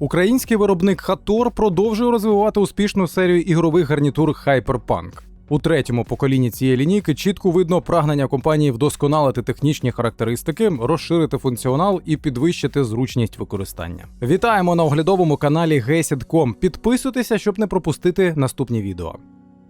Український виробник Хатор продовжує розвивати успішну серію ігрових гарнітур Hyperpunk. У третьому поколінні цієї лінійки чітко видно прагнення компанії вдосконалити технічні характеристики, розширити функціонал і підвищити зручність використання. Вітаємо на оглядовому каналі Gesid.com. Підписуйтеся, щоб не пропустити наступні відео.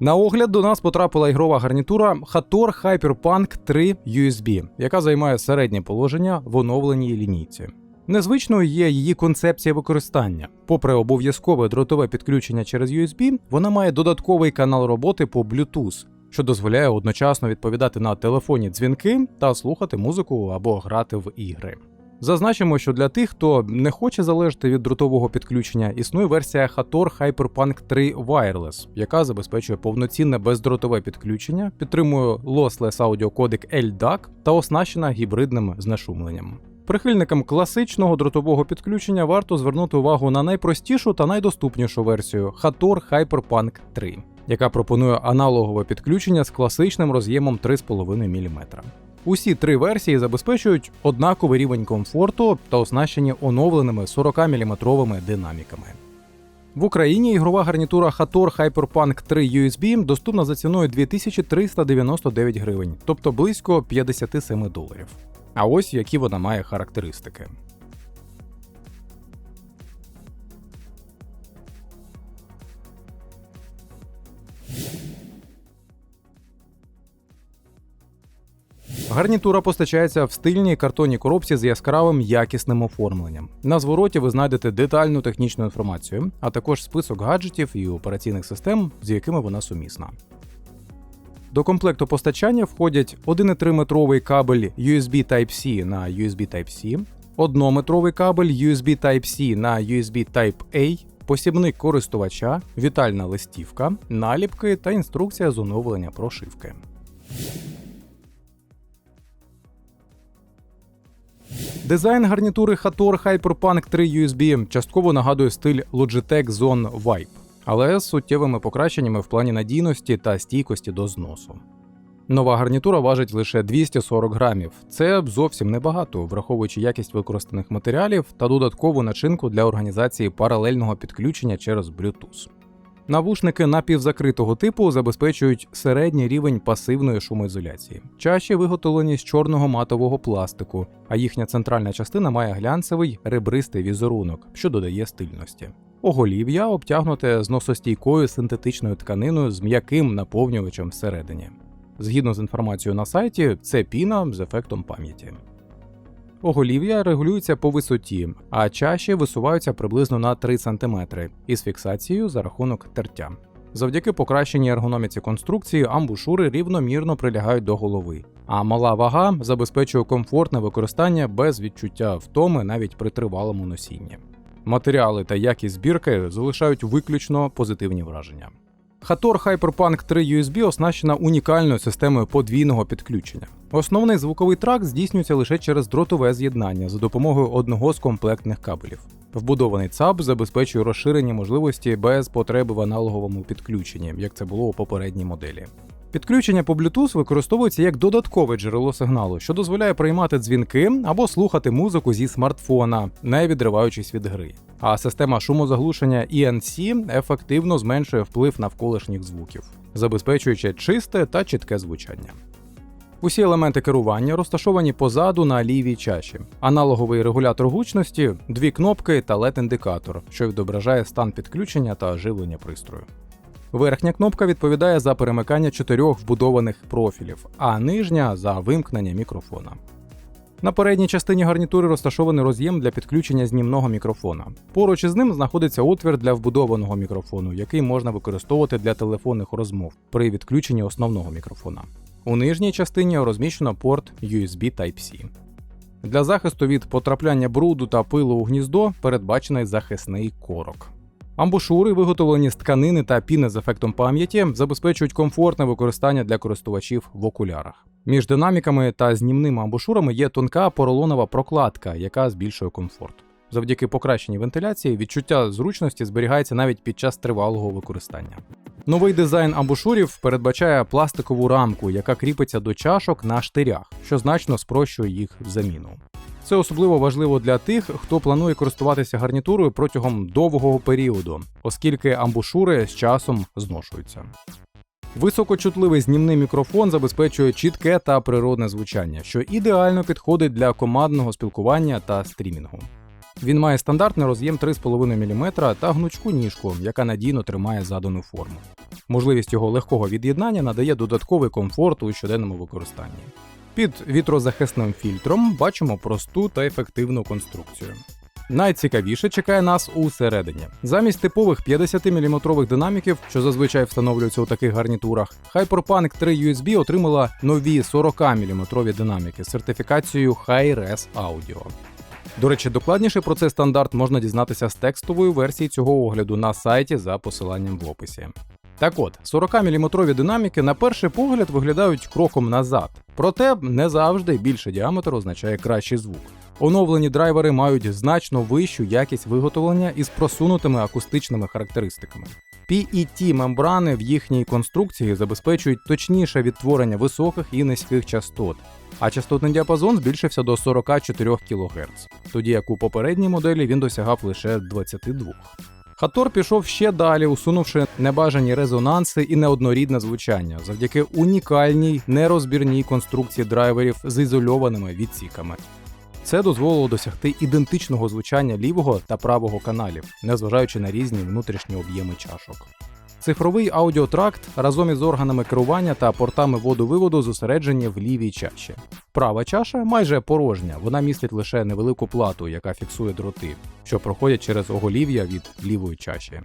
На огляд до нас потрапила ігрова гарнітура Hator Hyperpunk 3 USB, яка займає середнє положення в оновленій лінійці. Незвичною є її концепція використання. Попри обов'язкове дротове підключення через USB, вона має додатковий канал роботи по Bluetooth, що дозволяє одночасно відповідати на телефонні дзвінки та слухати музику або грати в ігри. Зазначимо, що для тих, хто не хоче залежати від дротового підключення, існує версія Hator Hyperpunk 3 Wireless, яка забезпечує повноцінне бездротове підключення, підтримує lossless аудіокодек LDAC та оснащена гібридним знешумленням. Прихильникам класичного дротового підключення варто звернути увагу на найпростішу та найдоступнішу версію Hator Hyperpunk 3, яка пропонує аналогове підключення з класичним роз'ємом 3,5 мм. Усі три версії забезпечують однаковий рівень комфорту та оснащені оновленими 40-мм динаміками. В Україні ігрова гарнітура Hator Hyperpunk 3 USB доступна за ціною 2399 гривень, тобто близько 57 доларів. А ось які вона має характеристики. Гарнітура постачається в стильній картонній коробці з яскравим якісним оформленням. На звороті ви знайдете детальну технічну інформацію, а також список гаджетів і операційних систем, з якими вона сумісна. До комплекту постачання входять 1,3-метровий кабель USB Type-C на USB Type-C, 1-метровий кабель USB Type-C на USB Type-A, посібник користувача, вітальна листівка, наліпки та інструкція з оновлення прошивки. Дизайн гарнітури Hator Hyperpunk 3 USB частково нагадує стиль Logitech Zone Vibe, але з суттєвими покращеннями в плані надійності та стійкості до зносу. Нова гарнітура важить лише 240 грамів. Це зовсім небагато, враховуючи якість використаних матеріалів та додаткову начинку для організації паралельного підключення через Bluetooth. Навушники напівзакритого типу забезпечують середній рівень пасивної шумоізоляції, чаші виготовлені з чорного матового пластику, а їхня центральна частина має глянцевий ребристий візерунок, що додає стильності. Оголів'я обтягнуте зносостійкою синтетичною тканиною з м'яким наповнювачем всередині. Згідно з інформацією на сайті, це піна з ефектом пам'яті. Оголів'я регулюється по висоті, а чаші висуваються приблизно на 3 см із фіксацією за рахунок тертя. Завдяки покращеній ергономіці конструкції амбушури рівномірно прилягають до голови, а мала вага забезпечує комфортне використання без відчуття втоми навіть при тривалому носінні. Матеріали та якість збірки залишають виключно позитивні враження. Hator Hyperpunk 3 USB оснащена унікальною системою подвійного підключення. Основний звуковий трак здійснюється лише через дротове з'єднання за допомогою одного з комплектних кабелів. Вбудований ЦАП забезпечує розширені можливості без потреби в аналоговому підключенні, як це було у попередній моделі. Підключення по Bluetooth використовується як додаткове джерело сигналу, що дозволяє приймати дзвінки або слухати музику зі смартфона, не відриваючись від гри. А система шумозаглушення ENC ефективно зменшує вплив навколишніх звуків, забезпечуючи чисте та чітке звучання. Усі елементи керування розташовані позаду на лівій чаші. Аналоговий регулятор гучності, дві кнопки та LED-індикатор, що відображає стан підключення та живлення пристрою. Верхня кнопка відповідає за перемикання чотирьох вбудованих профілів, а нижня за вимкнення мікрофона. На передній частині гарнітури розташований роз'єм для підключення знімного мікрофона. Поруч із ним знаходиться отвір для вбудованого мікрофону, який можна використовувати для телефонних розмов при відключенні основного мікрофона. У нижній частині розміщено порт USB Type-C. Для захисту від потрапляння бруду та пилу у гніздо передбачений захисний корок. Амбушури, виготовлені з тканини та піни з ефектом пам'яті, забезпечують комфортне використання для користувачів в окулярах. Між динаміками та знімними амбушурами є тонка поролонова прокладка, яка збільшує комфорт. Завдяки покращеній вентиляції відчуття зручності зберігається навіть під час тривалого використання. Новий дизайн амбушурів передбачає пластикову рамку, яка кріпиться до чашок на штирях, що значно спрощує їх заміну. Це особливо важливо для тих, хто планує користуватися гарнітурою протягом довгого періоду, оскільки амбушури з часом зношуються. Високочутливий знімний мікрофон забезпечує чітке та природне звучання, що ідеально підходить для командного спілкування та стрімінгу. Він має стандартний роз'єм 3,5 мм та гнучку ніжку, яка надійно тримає задану форму. Можливість його легкого від'єднання надає додатковий комфорт у щоденному використанні. Під вітрозахисним фільтром бачимо просту та ефективну конструкцію. Найцікавіше чекає нас усередині. Замість типових 50-мм динаміків, що зазвичай встановлюються у таких гарнітурах, Hyperpunk 3 USB отримала нові 40-мм динаміки з сертифікацією Hi-Res Audio. До речі, докладніше про цей стандарт можна дізнатися з текстової версії цього огляду на сайті за посиланням в описі. Так от, 40-мм динаміки на перший погляд виглядають кроком назад, проте не завжди більший діаметр означає кращий звук. Оновлені драйвери мають значно вищу якість виготовлення із просунутими акустичними характеристиками. PET мембрани в їхній конструкції забезпечують точніше відтворення високих і низьких частот, а частотний діапазон збільшився до 44 кГц, тоді як у попередній моделі він досягав лише 22. Хатор пішов ще далі, усунувши небажані резонанси і неоднорідне звучання завдяки унікальній нерозбірній конструкції драйверів з ізольованими відсіками. Це дозволило досягти ідентичного звучання лівого та правого каналів, незважаючи на різні внутрішні об'єми чашок. Цифровий аудіотракт разом із органами керування та портами воду-виводу зосереджені в лівій чаші. Права чаша майже порожня, вона містить лише невелику плату, яка фіксує дроти, що проходять через оголів'я від лівої чаші.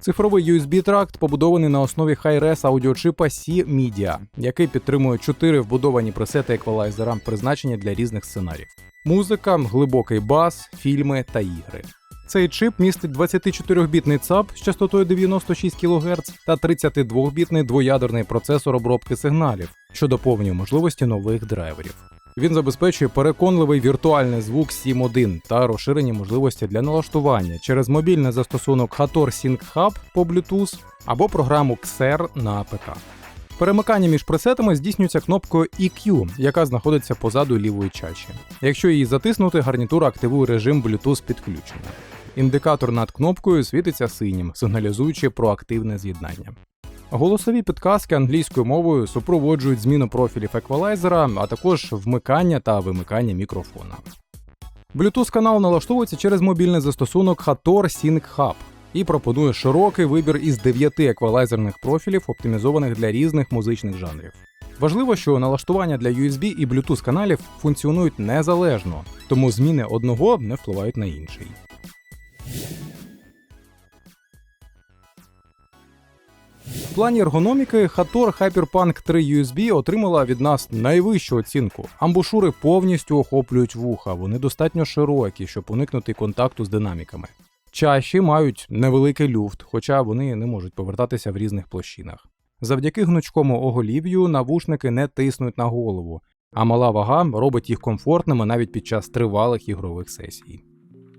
Цифровий USB-тракт побудований на основі Hi-Res аудіочипа C-Media, який підтримує чотири вбудовані пресети еквалайзера, призначені для різних сценаріїв: музика, глибокий бас, фільми та ігри. Цей чип містить 24-бітний ЦАП з частотою 96 кГц та 32-бітний двоядерний процесор обробки сигналів, що доповнює можливості нових драйверів. Він забезпечує переконливий віртуальний звук SIM1 та розширені можливості для налаштування через мобільний застосунок Hator Sync Hub по Bluetooth або програму XR на ПК. Перемикання між пресетами здійснюється кнопкою EQ, яка знаходиться позаду лівої чаші. Якщо її затиснути, гарнітура активує режим Bluetooth підключення. Індикатор над кнопкою світиться синім, сигналізуючи про активне з'єднання. Голосові підказки англійською мовою супроводжують зміну профілів еквалайзера, а також вмикання та вимикання мікрофона. Bluetooth канал налаштовується через мобільний застосунок Hator Sync Hub і пропонує широкий вибір із 9 еквалайзерних профілів, оптимізованих для різних музичних жанрів. Важливо, що налаштування для USB і Bluetooth каналів функціонують незалежно, тому зміни одного не впливають на інший. В плані ергономіки Hator Hyperpunk 3 USB отримала від нас найвищу оцінку. Амбушури повністю охоплюють вуха, вони достатньо широкі, щоб уникнути контакту з динаміками. Чаші мають невеликий люфт, хоча вони не можуть повертатися в різних площинах. Завдяки гнучкому оголів'ю навушники не тиснуть на голову, а мала вага робить їх комфортними навіть під час тривалих ігрових сесій.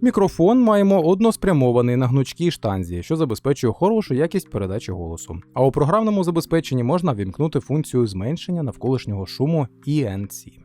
Мікрофон маємо односпрямований на гнучкій штанзі, що забезпечує хорошу якість передачі голосу. А у програмному забезпеченні можна вімкнути функцію зменшення навколишнього шуму ENC.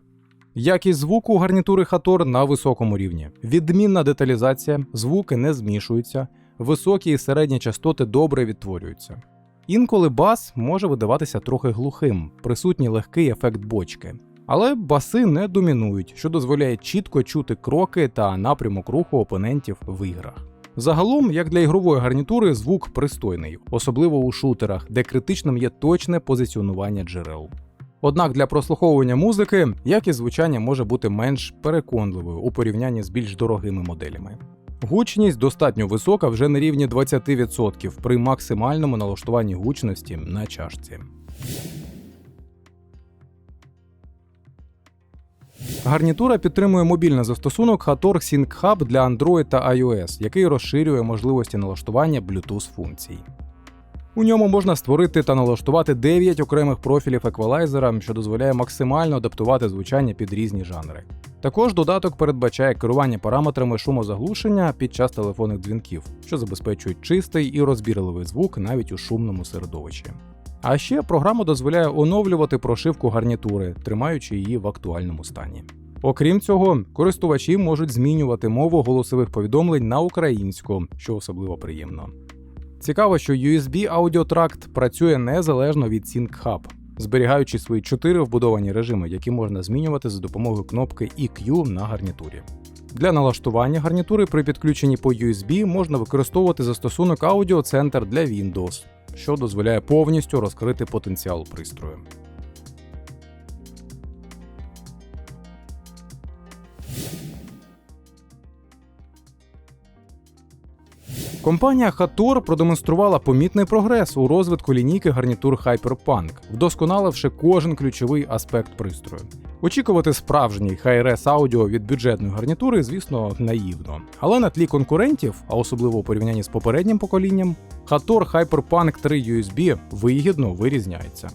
Якість звуку гарнітури Hator на високому рівні. Відмінна деталізація, звуки не змішуються, високі і середні частоти добре відтворюються. Інколи бас може видаватися трохи глухим, присутній легкий ефект бочки. Але баси не домінують, що дозволяє чітко чути кроки та напрямок руху опонентів в іграх. Загалом, як для ігрової гарнітури, звук пристойний, особливо у шутерах, де критичним є точне позиціонування джерел. Однак для прослуховування музики якість звучання може бути менш переконливою у порівнянні з більш дорогими моделями. Гучність достатньо висока вже на рівні 20% при максимальному налаштуванні гучності на чашці. Гарнітура підтримує мобільний застосунок Hator Sync Hub для Android та iOS, який розширює можливості налаштування Bluetooth функцій. У ньому можна створити та налаштувати 9 окремих профілів еквалайзера, що дозволяє максимально адаптувати звучання під різні жанри. Також додаток передбачає керування параметрами шумозаглушення під час телефонних дзвінків, що забезпечують чистий і розбірливий звук навіть у шумному середовищі. А ще програма дозволяє оновлювати прошивку гарнітури, тримаючи її в актуальному стані. Окрім цього, користувачі можуть змінювати мову голосових повідомлень на українську, що особливо приємно. Цікаво, що USB аудіотракт працює незалежно від Sync Hub, зберігаючи свої чотири вбудовані режими, які можна змінювати за допомогою кнопки EQ на гарнітурі. Для налаштування гарнітури при підключенні по USB можна використовувати застосунок Audio Center для Windows, що дозволяє повністю розкрити потенціал пристрою. Компанія Hator продемонструвала помітний прогрес у розвитку лінійки гарнітур Hyperpunk, вдосконаливши кожен ключовий аспект пристрою. Очікувати справжній Hi-Res аудіо від бюджетної гарнітури, звісно, наївно. Але на тлі конкурентів, а особливо у порівнянні з попереднім поколінням, Hator Hyperpunk 3 USB вигідно вирізняється.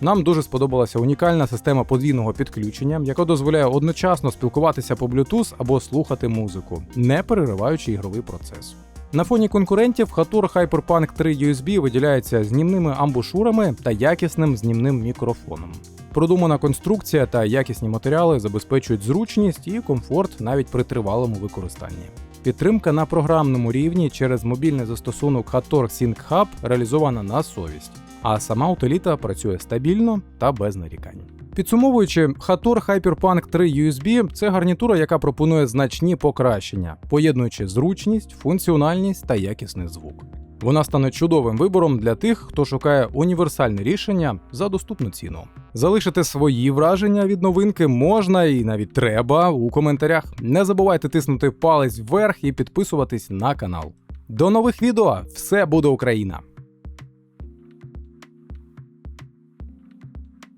Нам дуже сподобалася унікальна система подвійного підключення, яка дозволяє одночасно спілкуватися по Bluetooth або слухати музику, не перериваючи ігровий процес. На фоні конкурентів Hator Hyperpunk 3 USB виділяється знімними амбушурами та якісним знімним мікрофоном. Продумана конструкція та якісні матеріали забезпечують зручність і комфорт навіть при тривалому використанні. Підтримка на програмному рівні через мобільний застосунок Hator Sync Hub реалізована на совість, а сама утиліта працює стабільно та без нарікань. Підсумовуючи, Hator Hyperpunk 3 USB це гарнітура, яка пропонує значні покращення, поєднуючи зручність, функціональність та якісний звук. Вона стане чудовим вибором для тих, хто шукає універсальне рішення за доступну ціну. Залишити свої враження від новинки можна і навіть треба у коментарях. Не забувайте тиснути палець вверх і підписуватись на канал. До нових відео! Все буде Україна!